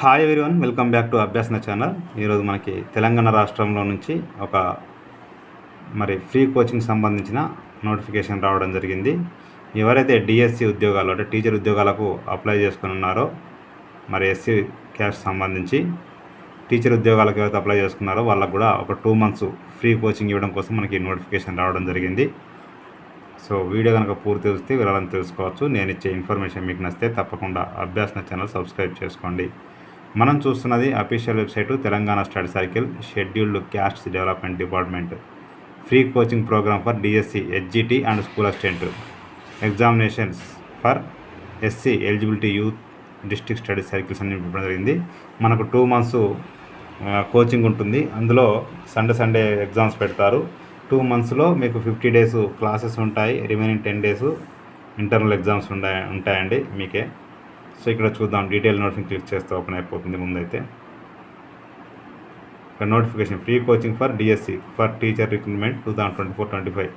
Hi everyone welcome back to Abhyasana channel ఈరోజు మనకి తెలంగాణ రాష్ట్రంలో నుంచి ఒక మరి ఫ్రీ కోచింగ్ సంబంధించిన నోటిఫికేషన్ రావడం జరిగింది. ఎవరైతే డిఎస్సి ఉద్యోగాలు అంటే టీచర్ ఉద్యోగాలకు అప్లై చేసుకుని ఉన్నారో మరి ఎస్సీ క్యాస్ట్ సంబంధించి టీచర్ ఉద్యోగాలకు ఎవరైతే అప్లై చేసుకున్నారో వాళ్ళకు కూడా ఒక టూ మంత్స్ ఫ్రీ కోచింగ్ ఇవ్వడం కోసం మనకి నోటిఫికేషన్ రావడం జరిగింది. సో వీడియో కనుక పూర్తి చూస్తే వివరాలను తెలుసుకోవచ్చు. నేను ఇచ్చే ఇన్ఫర్మేషన్ మీకు నచ్చితే తప్పకుండా అభ్యాసన ఛానల్ సబ్స్క్రైబ్ చేసుకోండి. మనం చూస్తున్నది official website Telangana study circle scheduled caste development department. Free coaching program for DSC SGT and school assistant. Examinations for SC eligibility youth district study circles అని ఇవ్వడం జరిగింది. మనకు టూ మంత్స్ కోచింగ్ ఉంటుంది. అందులో Sunday Sunday exams పెడతారు. Two మంత్స్లో మీకు fifty days classes ఉంటాయి. Remaining ten days internal exams ఉంటాయి ఉంటాయండి మీకే. సో ఇక్కడ చూద్దాం డీటెయిల్ నోటిఫికేషన్ క్లిక్ చేస్తే ఓపెన్ అయిపోతుంది ముందైతే. ఇక్కడ notification free coaching for DSC for teacher recruitment two thousand twenty four twenty five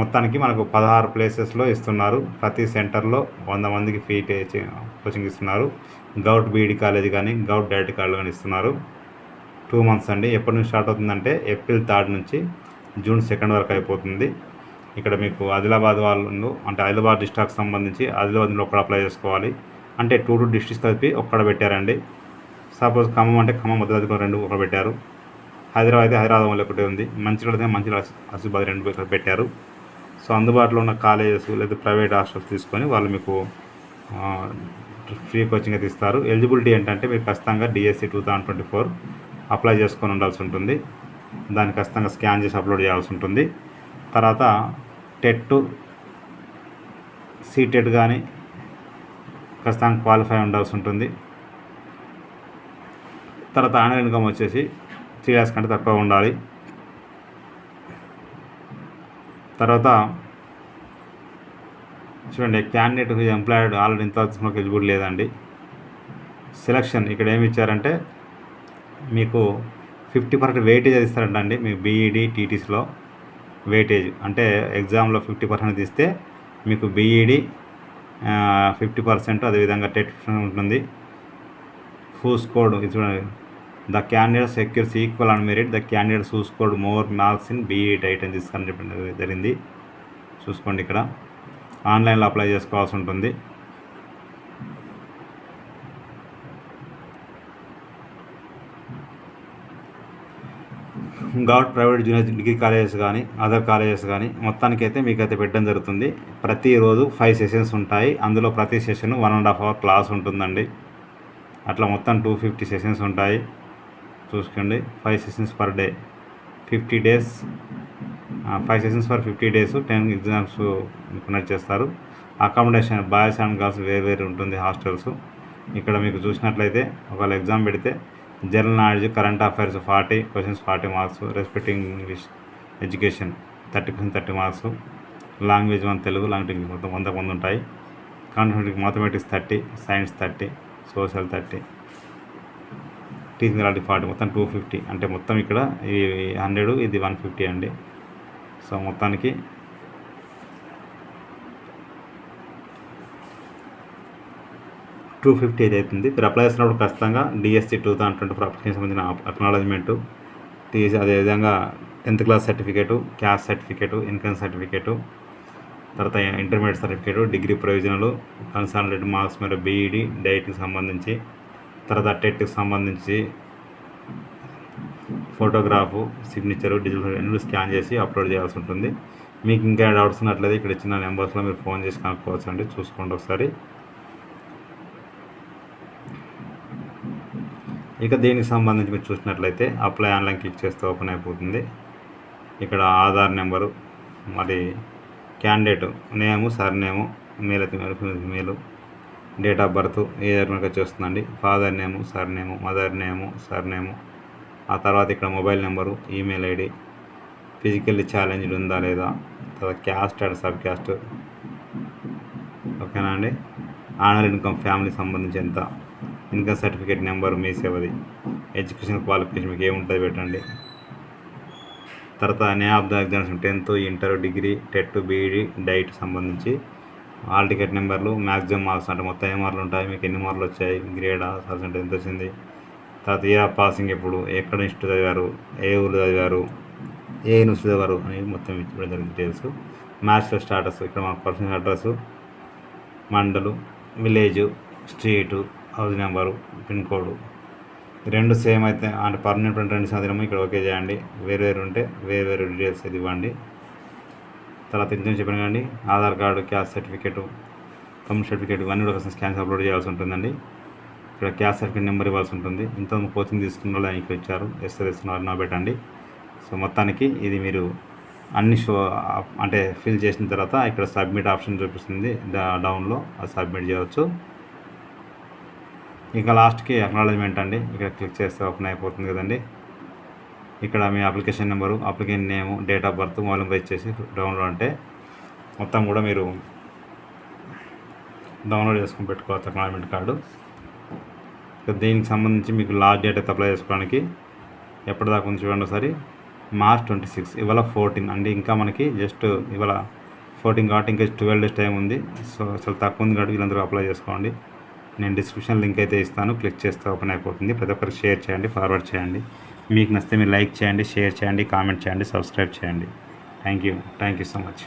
మొత్తానికి మనకు పదహారు ప్లేసెస్లో ఇస్తున్నారు. ప్రతి సెంటర్లో వంద మందికి ఫ్రీ కోచింగ్ ఇస్తున్నారు. గౌట్ బీఈడి కాలేజ్ కానీ గౌట్ డైరెక్ట్ కాలేజ్ కానీ ఇస్తున్నారు. టూ మంత్స్ అండి. ఎప్పటి నుంచి స్టార్ట్ అవుతుందంటే ఏప్రిల్ థర్డ్ నుంచి జూన్ సెకండ్ వరకు అయిపోతుంది. ఇక్కడ మీకు ఆదిలాబాద్ వాళ్ళు అంటే ఆదిలాబాద్ డిస్ట్రిక్ట్ సంబంధించి ఆదిలాబాద్లో ఒక్కడ అప్లై చేసుకోవాలి. అంటే టూ టూ డిస్ట్రిక్ట్స్ కలిపి ఒక్కడ పెట్టారండి. సపోజ్ ఖమ్మం అంటే ఖమ్మం మొదటి రెండు ఒకటి పెట్టారు. హైదరాబాద్ అయితే హైదరాబాద్ వల్ల ఒకటి ఉంది. మంచిర్యాల అయితే మంచిర్యాల ఆసిఫాబాద్ రెండు ఇక్కడ పెట్టారు. సో అందుబాటులో ఉన్న కాలేజెస్ లేదా ప్రైవేట్ హాస్టల్స్ తీసుకొని వాళ్ళు మీకు ఫ్రీ కోచింగ్ అయితే ఇస్తారు. ఎలిజిబిలిటీ ఏంటంటే మీరు ఖచ్చితంగా DSC two thousand twenty four apply చేసుకొని ఉండాల్సి ఉంటుంది. దాన్ని ఖచ్చితంగా స్కాన్ చేసి అప్లోడ్ చేయాల్సి ఉంటుంది. తర్వాత టెట్ సీటెట్ కానీ ఖచ్చితంగా క్వాలిఫై ఉండాల్సి ఉంటుంది. తర్వాత యాన్యువల్ ఇన్కమ్ వచ్చేసి త్రీ ల్యాక్స్ కంటే తక్కువ ఉండాలి. తర్వాత చూడండి క్యాండిడేట్ హూ ఎంప్లాయిడ్ ఆల్రెడీ ఇంత మనకు ఎలిజిబుల్ లేదండి. సెలక్షన్ ఇక్కడ ఏమి ఇచ్చారంటే మీకు ఫిఫ్టీ పర్సెంట్ వెయిటేజ్ అది ఇస్తారంటండి మీ బీఈడి టీటీసీలో వెయిటేజ్ అంటే ఎగ్జామ్లో ఫిఫ్టీ పర్సెంట్ తీస్తే మీకు బీఈడి ఫిఫ్టీ పర్సెంట్ అదేవిధంగా టెట్ ఉంటుంది. హూ కోడ్ ఇది చూడండి the candidate secures equal and merit the candidate who scored more marks in B E DIET అని తీసుకొని చెప్పడం జరిగింది. చూసుకోండి ఇక్కడ. ఆన్లైన్లో అప్లై చేసుకోవాల్సి ఉంటుంది. Government private junior degree colleges కానీ అదర్ కాలేజెస్ కానీ మొత్తానికైతే మీకు అయితే పెట్టడం జరుగుతుంది. ప్రతిరోజు ఫైవ్ సెషన్స్ ఉంటాయి. అందులో ప్రతి session one and half hour class ఉంటుందండి. అట్లా మొత్తం టూ ఫిఫ్టీ సెషన్స్ ఉంటాయి. చూసుకోండి. Five sessions per day. Fifty days five sessions for fifty days ten exams conduct చేస్తారు. అకామిడేషన్ బాయ్స్ అండ్ గర్ల్స్ వేరు వేరు ఉంటుంది హాస్టల్స్. ఇక్కడ మీకు చూసినట్లయితే ఒకవేళ ఎగ్జామ్ పెడితే general knowledge current affairs forty questions forty marks respecting English education thirty question thirty marks. Language one Telugu language మొత్తం వంద మంది ఉంటాయి. Confident mathematics thirty science thirty social thirty. Teaching రాటి forty మొత్తం టూ ఫిఫ్టీ. అంటే మొత్తం ఇక్కడ ఈ హండ్రెడ్ ఇది వన్ ఫిఫ్టీ అండి. సో మొత్తానికి టూ ఫిఫ్టీ అయితే అవుతుంది మీరు అప్లై చేసినప్పుడు ఖచ్చితంగా DSC two thousand twenty four application సంబంధించిన అక్నాలజ్మెంట్ టీసీ అదేవిధంగా tenth class certificate caste certificate income certificate తర్వాత ఇంటర్మీడియట్ సర్టిఫికేటు డిగ్రీ ప్రయోజనాలు కన్సాలిడేట్ మార్క్స్ మరియు బీఈడి డైట్కి సంబంధించి తర్వాత టెట్కి సంబంధించి ఫోటోగ్రాఫు సిగ్నేచరు డిజిటల్ అన్ని స్కాన్ చేసి అప్లోడ్ చేయాల్సి ఉంటుంది. మీకు ఇంకా డౌట్స్ ఉన్నట్లయితే ఇక్కడ ఇచ్చిన నెంబర్స్లో మీరు ఫోన్ చేసి కనుక్కోవచ్చు అండి చూసుకోండి ఒకసారి. ఇక దీనికి సంబంధించి మీరు చూసినట్లయితే అప్లై ఆన్లైన్ క్లిక్ చేస్తే ఓపెన్ అయిపోతుంది. ఇక్కడ ఆధార్ నెంబరు మరి candidate name sir name male అయితే male male date of birth ఏదైనా మనకు వచ్చేస్తుందండి father name sir name mother name sir name ఆ తర్వాత ఇక్కడ mobile number email ID physically challenged ఉందా లేదా తర్వాత క్యాస్ట్ అండ్ సబ్ క్యాస్ట్ ఓకేనా అండి? ఆనర్ ఇన్కమ్ ఫ్యామిలీకి సంబంధించి ఎంత ఇన్కమ్ సర్టిఫికేట్ నెంబర్ మీ సేవది. ఎడ్యుకేషన్ క్వాలిఫికేషన్ మీకు ఏముంటుంది పెట్టండి. తర్వాత name of the exams tenth inter degree TET B Ed DIET సంబంధించి హాల్ టికెట్ నెంబర్లు మ్యాక్సిమం మార్క్స్ అంటే మొత్తం ఏ మార్కులు ఉంటాయి మీకు ఎన్ని మార్కులు వచ్చాయి గ్రేడా పర్సెంట్ ఎంత వచ్చింది. తర్వాత ఇయర్ ఆఫ్ పాసింగ్ ఎప్పుడు ఎక్కడ ఇన్స్టిట్యూట్ చదివారు ఏ ఊరు చదివారు ఏ యూనివర్సిటీ చదివారు అనేది మొత్తం ఇవ్వడం జరిగింది డీటెయిల్స్ మ్యాథ్స్లో స్టాటస్ ఇక్కడ మన personal address mandal village street house number pin code. రెండు సేమ్ అయితే అంటే పర్మనెంట్ రెండు సంవత్సరం ఇక్కడ ఓకే చేయండి. వేరు వేరు ఉంటే వేరు వేరు డీటెయిల్స్ ఇది ఇవ్వండి. తర్వాత ఇంజన్ చెప్పాను కానీ Aadhaar card caste certificate community certificate ఇవన్నీ కూడా స్కాన్స్ అప్లోడ్ చేయాల్సి ఉంటుందండి. ఇక్కడ క్యాస్ట్ సర్టిఫికేట్ నెంబర్ ఇవ్వాల్సి ఉంటుంది. ఇంత కోచింగ్ తీసుకున్న వాళ్ళు ఇక్కడ ఇచ్చారు. ఎస్ఆర్ఎస్ నా పెట్టండి. సో మొత్తానికి ఇది మీరు అన్ని షో అంటే ఫిల్ చేసిన తర్వాత ఇక్కడ సబ్మిట్ ఆప్షన్ చూపిస్తుంది. డౌన్లో అది సబ్మిట్ చేయవచ్చు. ఇక లాస్ట్కి అక్నాలజ్మెంట్ అండి. ఇక్కడ క్లిక్ చేస్తే ఓపెన్ అయిపోతుంది కదండి. ఇక్కడ మీ application number application name date of birth mobile number ఇచ్చేసి డౌన్లోడ్ అంటే మొత్తం కూడా మీరు డౌన్లోడ్ చేసుకుని పెట్టుకోవచ్చు అక్నాలజ్మెంట్ కార్డు దీనికి సంబంధించి మీకు లాస్ట్ డేట్ అయితే అప్లై చేసుకోవడానికి ఎప్పటిదాకా ఉంది చూడండి ఒకసారి. మార్చ్ ట్వంటీ సిక్స్ ఇవాళ ఫోర్టీన్ అండి. ఇంకా మనకి జస్ట్ ఇవాళ ఫోర్టీన్ కాబట్టి ఇంకా ట్వెల్వ్ డేస్ టైం ఉంది. సో అసలు తక్కువ ఉంది కాబట్టి వీళ్ళందరూ అప్లై చేసుకోండి. నేను డిస్క్రిప్షన్ లింక్ అయితే ఇస్తాను. క్లిక్ చేస్తే ఓపెన్ అయిపోతుంది. ప్రతి ఒక్కరికి షేర్ చేయండి ఫార్వర్డ్ చేయండి. మీకు నచ్చితే మీరు లైక్ చేయండి షేర్ చేయండి కామెంట్ చేయండి సబ్స్క్రైబ్ చేయండి. Thank you thank you so much